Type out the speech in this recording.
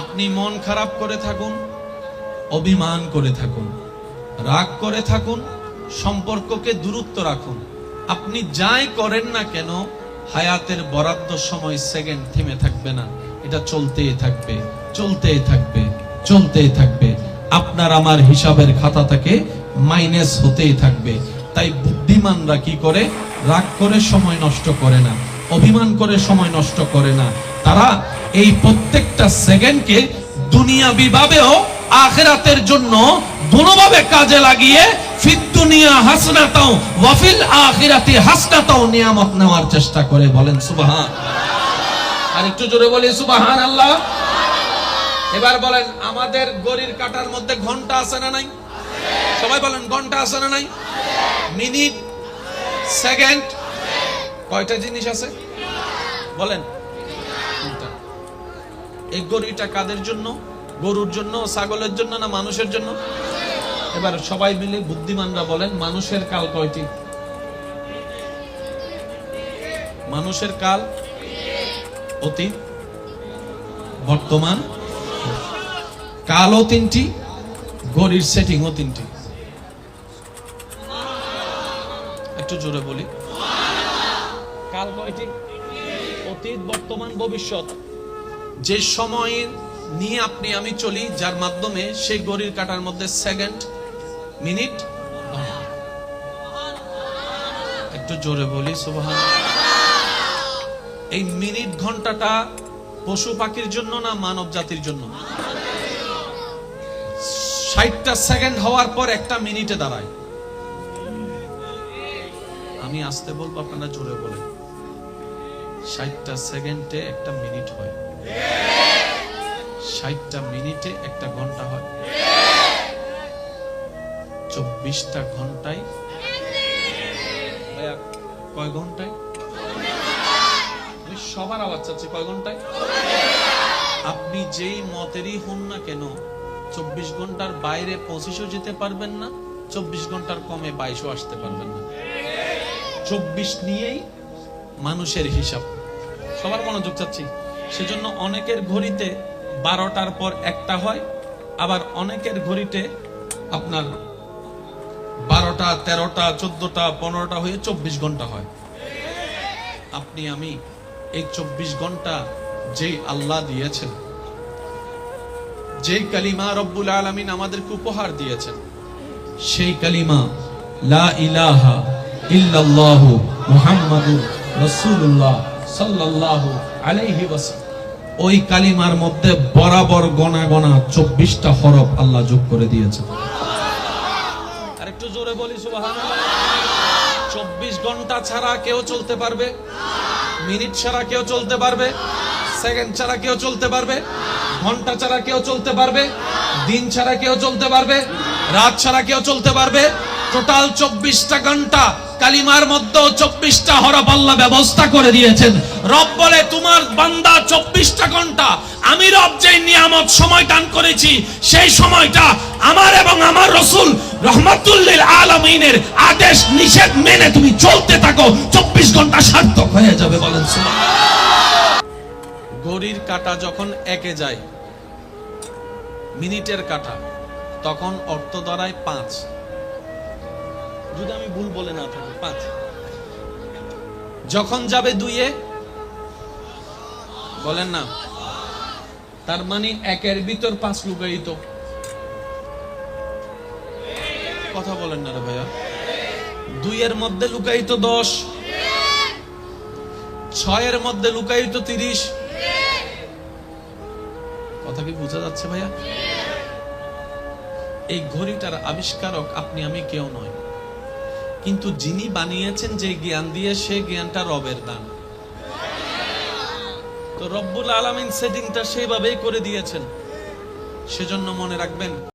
আপনি মন খারাপ করে থাকুন, অভিমান করে থাকুন, রাগ করে থাকুন, সম্পর্ককে দূরত্ব রাখুন। আপনি যাই করেন না কেন, হায়াতের বরাদ্দ সময় সেকেন্ড থেমে থাকবে না। এটা চলতেই থাকবে চলতেই থাকবে চলতেই থাকবে। আপনার আমার হিসাবের খাতা থেকে মাইনাস হতেই থাকবে। তাই বুদ্ধিমানরা কি করে? রাগ করে সময় নষ্ট করে না, অভিমান করে সময় নষ্ট করে না। তারা এই প্রত্যেকটা সেকেন্ডকে দুনিয়াবি ভাবেও আখেরাতের জন্য দুনোভাবে কাজে লাগিয়ে ফিদ দুনিয়া হাসনাতাও ওয়াফিল আখিরাতি হাসনাতাও নিয়ামত নেওয়ার চেষ্টা করে বলেন সুবহান। আর একটু জোরে বলি সুবহান আল্লাহ এবার বলেন, আমাদের গড়ির কাটার মধ্যে ঘণ্টা আছে না নাই? সবাই বলেন, ঘণ্টা আছে না নাই? মিনিট, সেকেন্ড, কয়টা জিনিস আছে? বলেন। এই গড়িটা কাদের জন্য? গরুর জন্য, ছাগলের জন্য না মানুষের জন্য? এবার সবাই মিলে বুদ্ধিমানরা বলেন, মানুষের কাল কয়টি? মানুষের কাল অতীত বর্তমান। কালও তিনটি ঘড়ির সেটিংও তিনটি। একটু জোরে বলি। কাল কয়টি? অতীত, বর্তমান, ভবিষ্যৎ। যে সময় নিয়ে আপনি, আমি চলি, যার মাধ্যমে সেই ঘড়ির কাটার মধ্যে সেকেন্ড মিনিট একটু জোরে বলি সুবহান এই মিনিট ঘন্টাটা পশু পাখির জন্য না, মানব জাতির জন্য? ষাটটা সেকেন্ড হওয়ার পর একটা মিনিটে দাঁড়ায়। আমি আসতে বলব, আপনারা জোরে বলে ষাটটা সেকেন্ডে একটা মিনিট হয়। ষাটটা মিনিটে একটা ঘণ্টা হয়। চব্বিশটা ঘন্টায়। কয় ঘন্টায়? সবার আওয়াজ চাচ্ছি, কয় ঘন্টায়? আপনি যেই মতেরই হন না কেন, চব্বিশ ঘণ্টার বাইরে পঁচিশও যেতে পারবেন না, চব্বিশ ঘণ্টার কমে বাইশও আসতে পারবেন না। চব্বিশ নিয়েই মানুষের হিসাব। সবার মনোযোগ চাচ্ছি। সেজন্য অনেকের ঘড়িতে বারোটার পর একটা হয়, আবার অনেকের ঘড়িতে আপনার বারোটা, তেরোটা, চোদ্দটা, পনেরোটা হয়ে চব্বিশ ঘণ্টা হয়। আপনি, আমি এই চব্বিশ ঘণ্টা যেই আল্লাহ দিয়েছেন, যেই কালিমা রব্বুল আলমিন আমাদেরকে উপহার দিয়েছেন, সেই কালিমা, লা ইলাহা ইল্লাল্লাহু মুহাম্মাদুর রাসূলুল্লাহ সাল্লাল্লাহু আলাইহি ওয়াসাল্লাম। ওই কালিমার মধ্যে বরাবর গনা গনা চব্বিশটা হরফ আল্লাহ যোগ করে দিয়েছে চব্বিশ ঘণ্টা ছাড়া কেউ চলতে পারবে? মিনিট ছাড়া কেউ চলতে পারবে? সেকেন্ড ছাড়া কেউ চলতে পারবে? ঘণ্টা ছাড়া কেউ চলতে পারবে? দিন ছাড়া কেউ চলতে পারবে? রাত ছাড়া কেউ চলতে পারবে? টোটাল চব্বিশটা ঘণ্টা কালিমার মধ্যেও চব্বিশটা হরফ আল্লাহ ব্যবস্থা করে দিয়েছেন। রব বলে, তোমার বান্দা চব্বিশটা ঘণ্টা, আমি রব যে নিয়ামত সময় দান করেছি, সেই সময়টা আমার এবং আমার রসুল রহমতুল্লিল আলমিনের আদেশ, নিষেধ মেনে তুমি চলতে থাকো। চব্বিশ ঘণ্টা সার্থক হয়ে যাবে বলেন ঘড়ির কাটা যখন একে যায়, মিনিটের কাটা, তখন অর্থ দাঁড়ায় পাঁচ। যদি আমি ভুল বলে না থাকি, পাঁচ। যখন যাবে দুইয়ে, বলেন না, তার মানে একের ভিতর পাঁচ লুকায়িত। কথা বলেন না রে ভাইয়া। দুইয়ের মধ্যে লুকায়িত দশ, ছয়ের মধ্যে লুকায়িত তিরিশ। কথা কি বোঝা যাচ্ছে ভাইয়া? এই ঘড়িটার আবিষ্কারক আপনি, আমি কেউ নয়। কিন্তু যিনি বানিয়েছেন যে জ্ঞান দিয়ে সে জ্ঞানটা রবের দান। তো রব্বুল আলমিন সেটিংটা সেইভাবেই করে দিয়েছেন। সেজন্য মনে রাখবেন